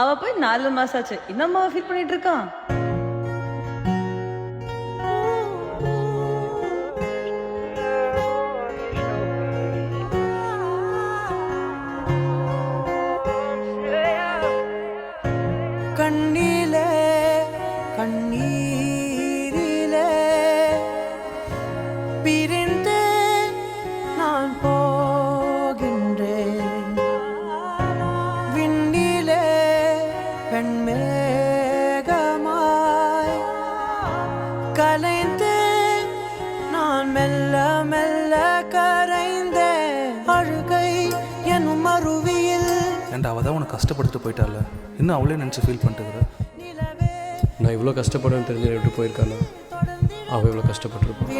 அவ போய் நாலு மாசம் ஆச்சு. இன்னும் ஃபீல் பண்ணிட்டு இருக்கான் கண்ணிலே கண்ணீரிலே பிரிந்து கலைந்து நான் மெல்ல மெல்ல கரைந்தேன் அழுகை எனும் அருவியில் ஏன்டா அவள் தான் உனக்கு கஷ்டப்படுத்திட்டு போயிட்டால? இன்னும் அவளே நினச்சி ஃபீல் நிலவே நான் இவ்வளோ கஷ்டப்படுவேன்னு தெரிஞ்சு விட்டு போயிருக்கானா? அவள் இவ்வளோ கஷ்டப்பட்டிருப்பான்